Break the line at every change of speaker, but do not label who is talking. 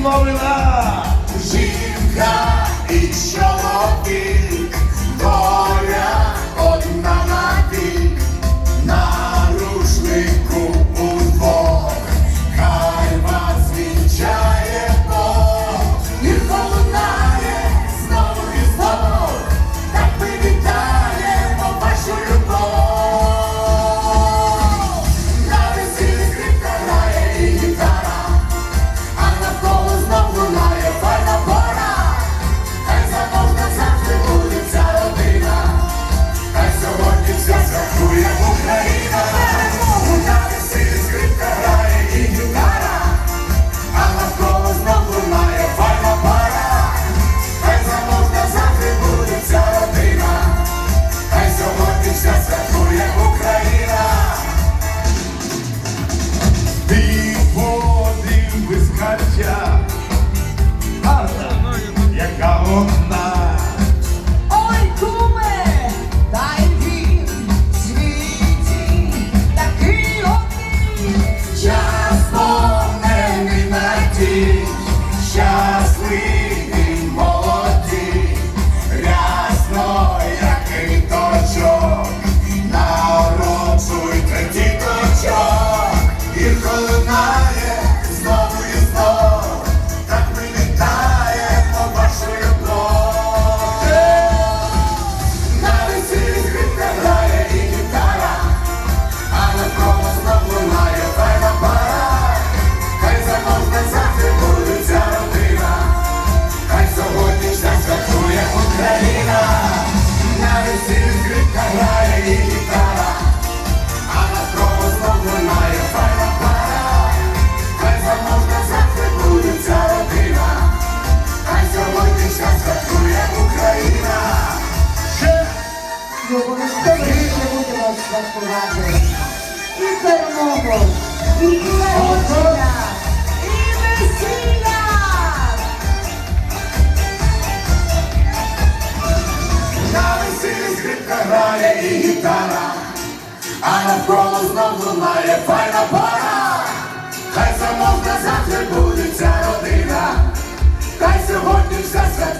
мовила жінка і. Hey. цілі скрипка грає і гітара, а на крову знов лунає файна пара, хай заможна буде ця родина, хай сьогодні святкує Україна. музика грає і гітара, а навколо знову має файна пора, хай замовна завжди буде ця родина, хай сьогодні вся свята.